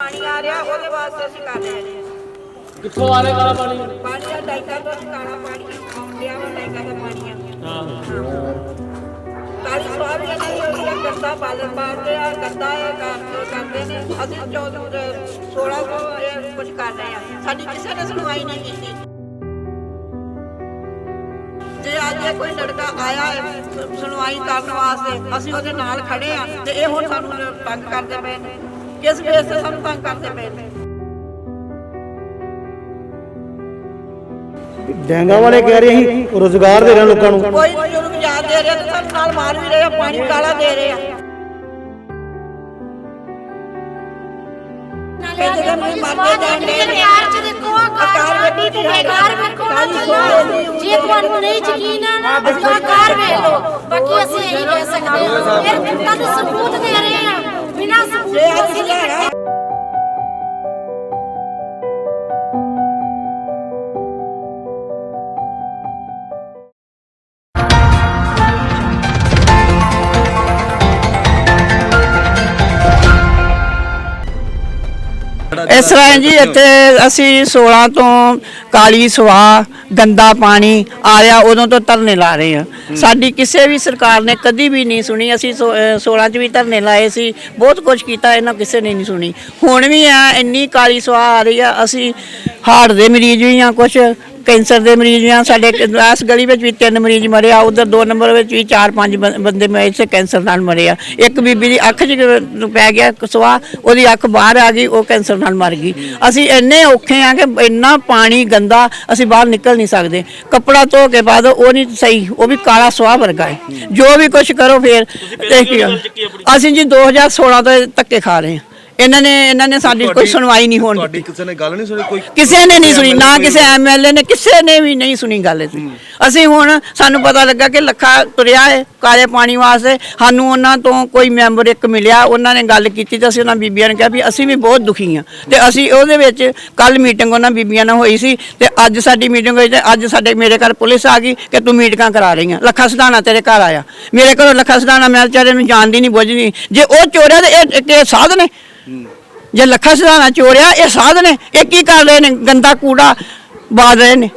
ਪਾਣੀ ਆ ਰਿਹਾ ਉਹਦੇ ਵਾਸਤੇ ਅਸੀਂ ਕਰ ਰਹੇ ਹਾਂ ਕਿੱਥੋਂ ਆ ਰਿਹਾ ਕਾਲਾ ਪਾਣੀ? ਪਾਣੀ ਦਾ ਟੈਂਕਰ ਤੋਂ ਅਸੀਂ ਕਾਲਾ ਪਾਣੀ ਆਉਂਦਿਆ ਵਾ ਟੈਂਕਰ ਦਾ ਪਾਣੀ ਆ। ਹਾਂ। ਕਾਲੀ ਸਵਾਦ ਲੱਗੀ ਹੋਈ ਆ ਗੰਦਾ ਬਾਲਣ ਪਾਉਂਦੇ ਆ ਗੰਦਾ ਇਹ ਕਰਦੇ ਕਰਦੇ ਨੇ। ਅਸੀਂ 14 16 ਤੋਂ ਇਹ ਕੁਝ ਕਰ ਰਹੇ ਆ। ਸਾਡੀ ਕਿਸੇ ਨੇ ਸੁਣਵਾਈ ਨਹੀਂ ਕੀਤੀ। ਜੇ ਅੱਜ ਇਹ ਕੋਈ ਲੜਕਾ ਆਇਆ ਹੈ ਸੁਣਵਾਈ ਕਰਨ ਵਾਸਤੇ ਅਸੀਂ ਉਹਦੇ ਨਾਲ ਖੜੇ ਆ ਤੇ ਇਹ ਹੁਣ ਸਾਨੂੰ ਤੰਗ ਕਰਦੇ ਪਏ ਨੇ। ਕਿਸ ਬੇਸ ਤੇ ਸਾਨੂੰ ਤੰਗ ਕਰਦੇ ਪਏ ਨੇ। ਡੈਂਗਾ ਵਾਲੇ ਕਹਿ ਰਹੇ ਸੀ ਰੋਜ਼ਗਾਰ ਦੇ ਰਹੇ ਲੋਕਾਂ ਨੂੰ। ਕੋਈ ਬਜ਼ੁਰਗ ਯਾਦ ਦੇ ਰਿਹਾ ਤੇ ਸਾਨੂੰ ਨਾਲ ਮਾਰ ਵੀ ਰਹੇ ਪਾਣੀ ਕਾਲਾ ਦੇ ਰਹੇ ਕਹਿੰਦੇ ਕਿ ਮੈਂ ਮਰ ਕੇ ਜਾਣੇ ਨੇ। ਕਾਰ ਚ ਦੇਖੋ ਆਹ ਕਾਰ ਗੱਡੀ ਤੇ ਕਾਰ ਵੇਖੋ ਨਾ ਚੱਲੋ ਜੇ ਤੁਹਾਨੂੰ ਨਹੀਂ ਯਕੀਨ ਹੈ ਨਾ ਤਾਂ ਕਾਰ ਵੇਖ ਲਓ। ਬਾਕੀ ਅਸੀਂ ਇਹੀ ਕਹਿ ਸਕਦੇ ਹਾਂ। ਫਿਰ ਤੁਹਾਨੂੰ ਸਬੂਤ ਦੇ ਰਹੇ ਹਾਂ ਬਿਨਾਂ ਸਬੂਤ ਜੇ ਤੋਂ ਅੱਜ ਅਸੀਂ ਨਹੀਂ ਇਸ ਤਰ੍ਹਾਂ ਜੀ ਇੱਥੇ ਅਸੀਂ 16 ਤੋਂ ਕਾਲੀ ਸਵਾ ਗੰਦਾ ਪਾਣੀ ਆ ਰਿਹਾ ਉਦੋਂ ਤੋਂ ਧਰਨੇ ਲਾ ਰਹੇ ਆ ਸਾਡੀ ਕਿਸੇ ਵੀ ਸਰਕਾਰ ਨੇ ਕਦੀ ਵੀ ਨਹੀਂ ਸੁਣੀ। ਅਸੀਂ ਸੋ- ਅਹ 16 ਚ ਵੀ ਧਰਨੇ ਲਾਏ ਸੀ ਬਹੁਤ ਕੁਝ ਕੀਤਾ ਇਹਨਾਂ ਕਿਸੇ ਨੇ ਨਹੀਂ ਸੁਣੀ। ਹੁਣ ਵੀ ਆ ਇੰਨੀ ਕਾਲੀ ਸਵਾ ਆ ਰਹੀ ਆ ਅਸੀਂ ਹਾਰਟ ਦੇ ਮਰੀਜ਼ ਵੀ ਆ ਕੁਝ ਕੈਂਸਰ ਦੇ ਮਰੀਜ਼ ਆ ਸਾਡੇ ਇਸ ਗਲੀ ਵਿੱਚ ਵੀ ਤਿੰਨ ਮਰੀਜ਼ ਮਰੇ ਆ ਉਧਰ ਦੋ ਨੰਬਰ ਵਿੱਚ ਵੀ ਚਾਰ ਪੰਜ ਬੰਦੇ ਮੈਂ ਇਸੇ ਕੈਂਸਰ ਨਾਲ ਮਰੇ ਆ। ਇੱਕ ਬੀਬੀ ਦੀ ਅੱਖ 'ਚ ਪੈ ਗਿਆ ਕਸਵਾ ਉਹਦੀ ਅੱਖ ਬਾਹਰ ਆ ਗਈ ਉਹ ਕੈਂਸਰ ਨਾਲ ਮਰ ਗਈ। ਅਸੀਂ ਇੰਨੇ ਔਖੇ ਆ ਕਿ ਇੰਨਾ ਪਾਣੀ ਗੰਦਾ ਅਸੀਂ ਬਾਹਰ ਨਿਕਲ ਨਹੀਂ ਸਕਦੇ। ਕੱਪੜਾ ਧੋ ਕੇ ਦਿਓ ਉਹ ਨਹੀਂ ਸਹੀ ਉਹ ਵੀ ਕਾਲਾ ਸਵਾਹ ਵਰਗਾ ਹੈ। ਜੋ ਵੀ ਕੁਝ ਕਰੋ ਫੇਰ ਅਸੀਂ ਜੀ 2016 ਤੋਂ ਧੱਕੇ ਖਾ ਰਹੇ ਹਾਂ। ਇਹਨਾਂ ਨੇ ਇਹਨਾਂ ਨੇ ਸਾਡੀ ਕੋਈ ਸੁਣਵਾਈ ਨਹੀਂ ਹੋਣ ਤੁਹਾਡੀ ਦਿੱਤੀ। ਕਿਸੇ ਨੇ ਗੱਲ ਨਹੀਂ ਸੁਣੀ? ਕੋਈ ਕਿਸੇ ਨੇ ਨਹੀਂ ਸੁਣੀ ਨਾ ਕਿਸੇ ਐਮਐਲਏ ਨੇ ਕਿਸੇ ਨੇ ਵੀ ਨਹੀਂ ਸੁਣੀ ਗੱਲ ਇਸ ਅਸੀਂ ਹੁਣ ਸਾਨੂੰ ਪਤਾ ਲੱਗਾ ਕਿ ਲੱਖਾ ਤੁਰਿਆ ਹੈ ਕਾਲੇ ਪਾਣੀ ਵਾਸਤੇ। ਸਾਨੂੰ ਉਹਨਾਂ ਤੋਂ ਕੋਈ ਮੈਂਬਰ ਇੱਕ ਮਿਲਿਆ ਉਹਨਾਂ ਨੇ ਗੱਲ ਕੀਤੀ ਤੇ ਅਸੀਂ ਉਹਨਾਂ ਬੀਬੀਆਂ ਨੇ ਕਿਹਾ ਵੀ ਅਸੀਂ ਵੀ ਬਹੁਤ ਦੁਖੀ ਹਾਂ। ਤੇ ਅਸੀਂ ਉਹਦੇ ਵਿੱਚ ਕੱਲ ਮੀਟਿੰਗ ਉਹਨਾਂ ਬੀਬੀਆਂ ਨਾਲ ਹੋਈ ਸੀ ਤੇ ਅੱਜ ਸਾਡੀ ਮੀਟਿੰਗ ਹੋਈ ਤੇ ਅੱਜ ਸਾਡੇ ਮੇਰੇ ਘਰ ਪੁਲਿਸ ਆ ਗਈ ਕਿ ਤੂੰ ਮੀਟਿੰਗਾਂ ਕਰਾ ਰਹੀਆਂ ਲੱਖਾ ਸਿਧਾਣਾ ਤੇਰੇ ਘਰ ਆਇਆ। ਮੇਰੇ ਘਰੋਂ ਲੱਖਾ ਸਿਧਾਣਾ ਮੈਂ ਵਿਚਾਰੇ ਨੂੰ ਜਾਣਦੀ ਨਹੀਂ ਬੁੱਝਦੀ ਜੇ ਉਹ ਚੋਰਿਆ ਤੇ ਇਹ ਸਾਧ ਨੇ। ਜੇ ਲੱਖਾਂ ਸਿਧਾਣਾ ਚੋਰਿਆ, ਇਹ ਸਾਧ ਨੇ ਇਹ ਕੀ ਕਰ ਰਹੇ ਨੇ? ਗੰਦਾ ਕੂੜਾ ਬਾਲ ਰਹੇ ਨੇ।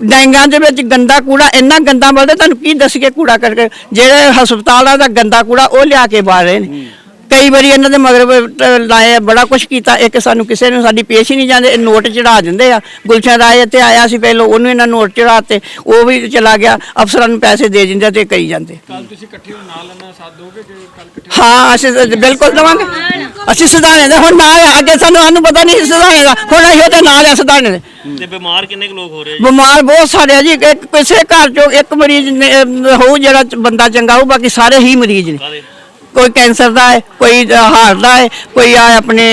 ਡੈਂਗਾਂ ਦੇ ਵਿੱਚ ਗੰਦਾ ਕੂੜਾ, ਇੰਨਾ ਗੰਦਾ ਬਲਦੇ ਤੁਹਾਨੂੰ ਕੀ ਦੱਸੀਏ ਕੂੜਾ ਕਰਕੇ ਜਿਹੜੇ ਹਸਪਤਾਲਾਂ ਦਾ ਗੰਦਾ ਕੂੜਾ, ਉਹ ਲਿਆ ਕੇ ਬਾਲ ਰਹੇ ਨੇ। ਕਈ ਵਾਰੀ ਇਹਨਾਂ ਦੇ ਮਗਰ ਅਹ, ਲਾਏ ਆ, ਬੜਾ ਕੁਝ ਕੀਤਾ। ਇੱਕ ਸਾਨੂੰ ਕਿਸੇ ਨੂੰ ਸਾਡੀ ਪੇਸ਼ ਹੀ ਨਹੀਂ ਜਾਂਦੇ ਇਹ ਨੋਟ ਚੜਾ ਦਿੰਦੇ ਆ। ਗੁਲਸ਼ਨ ਰਾਏ ਇੱਥੇ ਆਇਆ ਸੀ ਪਹਿਲਾਂ ਉਹਨੂੰ ਇਹਨਾਂ ਨੋਟ ਚੜਾਤੇ। ਉਹ ਵੀ ਚਲਾ ਗਿਆ ਅਫਸਰਾਂ ਨੂੰ ਪੈਸੇ ਦੇ ਦਿੰਦੇ ਤੇ ਕਈ ਜਾਂਦੇ। ਕੱਲ ਤੁਸੀਂ ਇਕੱਠੇ ਹੋ ਨਾਲ ਲੈਣਾ ਸਾਥ ਦੋਗੇ ਕਿ ਕੱਲ ਇਕੱਠੇ ਹਾਂ? ਅਸੀਂ ਬਿਲਕੁਲ ਦਵਾਂਗੇ। ਅਸੀਂ ਸੁਧਾਰੇ ਦੇ ਹੁਣ ਨਾਲ ਆ, ਅੱਗੇ ਸਾਨੂੰ ਸਾਨੂੰ ਪਤਾ ਨਹੀਂ ਸੁਧਾਰੇ ਦਾ। ਹੁਣ ਅਸੀਂ ਉਹਦੇ ਨਾਲ ਆ ਸੁਧਾਰੇ ਦੇ। ਤੇ ਬਿਮਾਰ ਕਿੰਨੇ ਕੁ ਲੋਕ ਹੋ ਰਹੇ? ਬਿਮਾਰ ਬਹੁਤ ਸਾਰੇ ਆ ਜੀ। ਇੱਕ ਕਿਸੇ ਘਰ ਚੋਂ ਇੱਕ ਮਰੀਜ਼ ਹੋਊ ਜਿਹੜਾ ਬੰਦਾ ਚੰਗਾ ਹੋਊ ਬਾਕੀ ਸਾਰੇ ਹੀ ਮਰੀਜ਼ ਨੇ। ਕੋਈ ਕੈਂਸਰ ਦਾ ਹੈ ਕੋਈ ਹਾਰਟ ਦਾ ਹੈ ਕੋਈ ਆ ਆਪਣੇ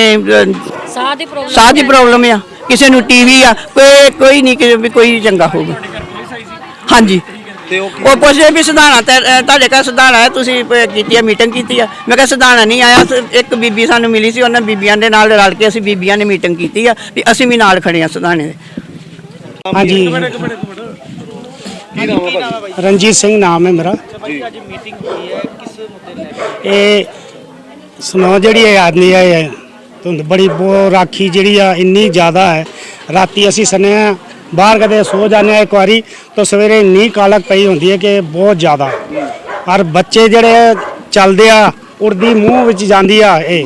ਸਾਹ ਦੀ ਪ੍ਰੋਬਲਮ ਸਾਹ ਦੀ ਪ੍ਰੋਬਲਮ ਆ ਕਿਸੇ ਨੂੰ ਟੀਵੀ ਆ ਕੋਈ ਕੋਈ ਨਹੀਂ ਕਿ ਵੀ ਕੋਈ ਚੰਗਾ ਹੋਊਗਾ ਹਾਂਜੀ। ਤੇ ਉਹ ਪੁੱਛਦੇ ਵੀ ਸੁਧਾਣਾ ਤੁਹਾਡੇ ਘਰ ਸੁਧਾਣਾ ਹੈ ਤੁਸੀਂ ਕੀਤੀ ਆ ਮੀਟਿੰਗ ਕੀਤੀ ਆ? ਮੈਂ ਕਿਹਾ ਸੁਧਾਣਾ ਨਹੀਂ ਆਇਆ ਇੱਕ ਬੀਬੀ ਸਾਨੂੰ ਮਿਲੀ ਸੀ ਉਹਨਾਂ ਬੀਬੀਆਂ ਦੇ ਨਾਲ ਰਲ ਕੇ ਅਸੀਂ ਬੀਬੀਆਂ ਨੇ ਮੀਟਿੰਗ ਕੀਤੀ ਆ ਵੀ ਅਸੀਂ ਵੀ ਨਾਲ ਖੜੇ ਆ ਸੁਧਾਣੇ ਦੇ। ਹਾਂਜੀ। ਕੀ ਨਾਮ ਹੈ ਭਾਜੀ ਰਣਜੀਤ ਸਿੰਘ ਨਾਮ ਹੈ ਮੇਰਾ। ਅੱਜ ਮੀਟਿੰਗ ਹੋਈ ਹੈ ਇਹ ਸੁਣੋ ਜਿਹੜੀ ਇਹ ਆਦਮੀ ਹੈ ਧੁੰਦ ਬੜੀ ਬੋ ਰਾਖੀ ਜਿਹੜੀ ਆ ਇੰਨੀ ਜ਼ਿਆਦਾ ਹੈ। ਰਾਤੀ ਅਸੀਂ ਸਨੇ ਬਾਹਰ ਕਦੇ ਸੋ ਜਾਂਦੇ ਆ ਇੱਕ ਵਾਰੀ, ਤਾਂ ਸਵੇਰੇ ਇੰਨੀ ਕਾਲਕ ਪਈ ਹੁੰਦੀ ਹੈ ਕਿ ਬਹੁਤ ਜ਼ਿਆਦਾ। ਔਰ ਬੱਚੇ ਜਿਹੜੇ ਚੱਲਦੇ ਆ, ਉੜਦੀ ਮੂੰਹ ਵਿੱਚ ਜਾਂਦੀ ਆ ਇਹ।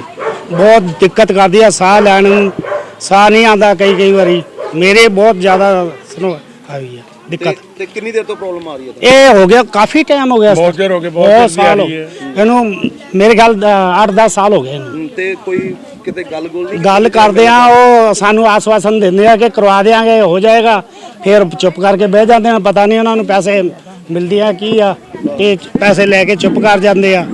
ਬਹੁਤ ਦਿੱਕਤ ਕਰਦੀ ਆ, ਸਾਹ ਲੈਣ ਨੂੰ, ਸਾਹ ਨਹੀਂ ਆਉਂਦਾ ਕਈ ਕਈ ਵਾਰੀ। ਮੇਰੇ ਬਹੁਤ ਜ਼ਿਆਦਾ ਸੁਣੋ ਆਈ ਆ। ਦਿੱਕਤ। ਤੇ- ਤੇ ਕਿੰਨੀ ਦੇਰ ਤੋਂ ਪ੍ਰੋਬਲਮ ਆ ਰਹੀ ਹੈ? ਇਹ ਹੋ ਗਿਆ ਕਾਫੀ ਟਾਈਮ ਹੋ ਗਿਆ। ਬਹੁਤ ਚਿਰ ਹੋ ਗਿਆ, ਬਹੁਤ ਸਾਲ ਹੋ ਰਹੀ ਗਏ। ਹੈ। ਇਹਨੂੰ ਮੇਰੇ ਖਿਆਲ 8-10 ਸਾਲ ਹੋ ਗਏ ਇਹਨੂੰ। ਤੇ ਕੋਈ ਕਿਤੇ ਗੱਲ ਗੋਲ ਨਹੀਂ ਗੱਲ ਕਰਦੇ ਆ ਉਹ ਸਾਨੂੰ ਆਸਵਾਸਨ ਦਿੰਦੇ ਆ ਕਿ ਕਰਵਾ ਦੇਾਂਗੇ ਹੋ ਜਾਏਗਾ। ਫਿਰ ਚੁੱਪ ਕਰਕੇ ਬਹਿ ਜਾਂਦੇ ਆ ਪਤਾ ਨਹੀਂ ਉਹਨਾਂ ਨੂੰ ਪੈਸੇ ਮਿਲਦੇ ਆ ਕੀ ਆ ਇਹ ਪੈਸੇ ਲੈ ਕੇ ਚੁੱਪ ਕਰ ਜਾਂਦੇ ਆ।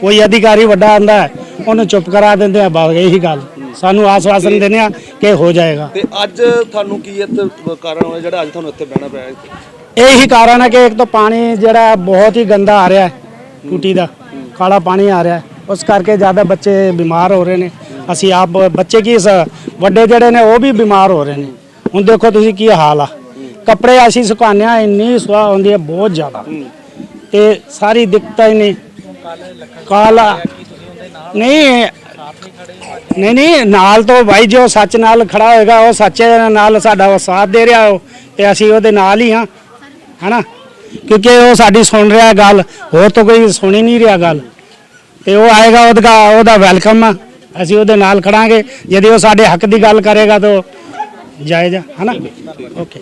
ਕੋਈ ਅਧਿਕਾਰੀ ਵੱਡਾ ਆਂਦਾ ਉਹਨੂੰ ਚੁੱਪ ਕਰਾ ਦਿੰਦੇ ਆ ਬਸ ਇਹੀ ਗੱਲ। ਸਾਨੂੰ ਆਸਵਾਸਨ ਦਿੰਦੇ ਆ ਕਿ ਹੋ ਜਾਏਗਾ। ਤੇ ਅੱਜ ਤੁਹਾਨੂੰ ਕੀ ਇੱਥੇ ਕਾਰਨ ਹੋਇਆ? ਜਿਹੜਾ ਅੱਜ ਤੁਹਾਨੂੰ ਇੱਥੇ ਬਹਿਣਾ ਪਿਆ ਹੈ? ਇਹੀ ਕਾਰਨ ਹੈ ਕਿ ਇੱਕ ਤਾਂ ਪਾਣੀ ਜਿਹੜਾ ਬਹੁਤ ਹੀ ਗੰਦਾ ਆ ਰਿਹਾ ਹੈ ਟੂਟੀ ਦਾ। ਕਾਲਾ ਪਾਣੀ ਆ ਰਿਹਾ ਹੈ। ਉਸ ਕਰਕੇ ਜ਼ਿਆਦਾ ਬੱਚੇ ਬਿਮਾਰ ਹੋ ਰਹੇ ਨੇ। ਅਸੀਂ ਆਪ ਬੱਚੇ ਕੀ ਵੱਡੇ ਜਿਹੜੇ ਨੇ ਉਹ ਵੀ ਬਿਮਾਰ ਹੋ ਰਹੇ ਨੇ। ਹੁਣ ਦੇਖੋ ਤੁਸੀਂ ਕੀ ਹਾਲ ਆ। ਕੱਪੜੇ ਅਸੀਂ ਸੁਕਾਉਂਦੇ ਹਾਂ ਇੰਨੀ ਸੁਆਹ ਹੁੰਦੀ ਹੈ ਬਹੁਤ ਜ਼ਿਆਦਾ। ਤੇ ਸਾਰੀ ਦਿੱਕਤਾਂ ਹੀ ਨੇ ਕਾਲਾ ਨਹੀਂ ਨਹੀਂ ਨਹੀਂ, ਨਾਲ ਤੋਂ ਬਾਈ ਜੋ ਸੱਚ ਨਾਲ ਖੜਾ ਹੋਏਗਾ, ਉਹ ਸੱਚ ਨਾਲ ਸਾਡਾ ਉਹ ਸਾਥ ਦੇ ਰਿਹਾ ਉਹ, ਤੇ ਅਸੀਂ ਉਹਦੇ ਨਾਲ ਹੀ ਹਾਂ, ਹਨਾ? ਕਿਉਂਕਿ ਉਹ ਸਾਡੀ ਸੁਣ ਰਿਹਾ ਗੱਲ, ਹੋਰ ਤਾਂ ਕੋਈ ਸੁਣੀ ਨਹੀਂ ਰਿਹਾ ਗੱਲ। ਤੇ ਉਹ ਆਏਗਾ, ਉਹਦਾ ਉਹਦਾ ਵੈਲਕਮ ਆ, ਅਸੀਂ ਉਹਦੇ ਨਾਲ ਖੜਾਂਗੇ, ਜੇ ਉਹ ਸਾਡੇ ਹੱਕ ਦੀ ਗੱਲ ਕਰੇਗਾ ਤਾਂ ਜਾਇਜ਼ ਆ, ਹਨਾ? ਓਕੇ।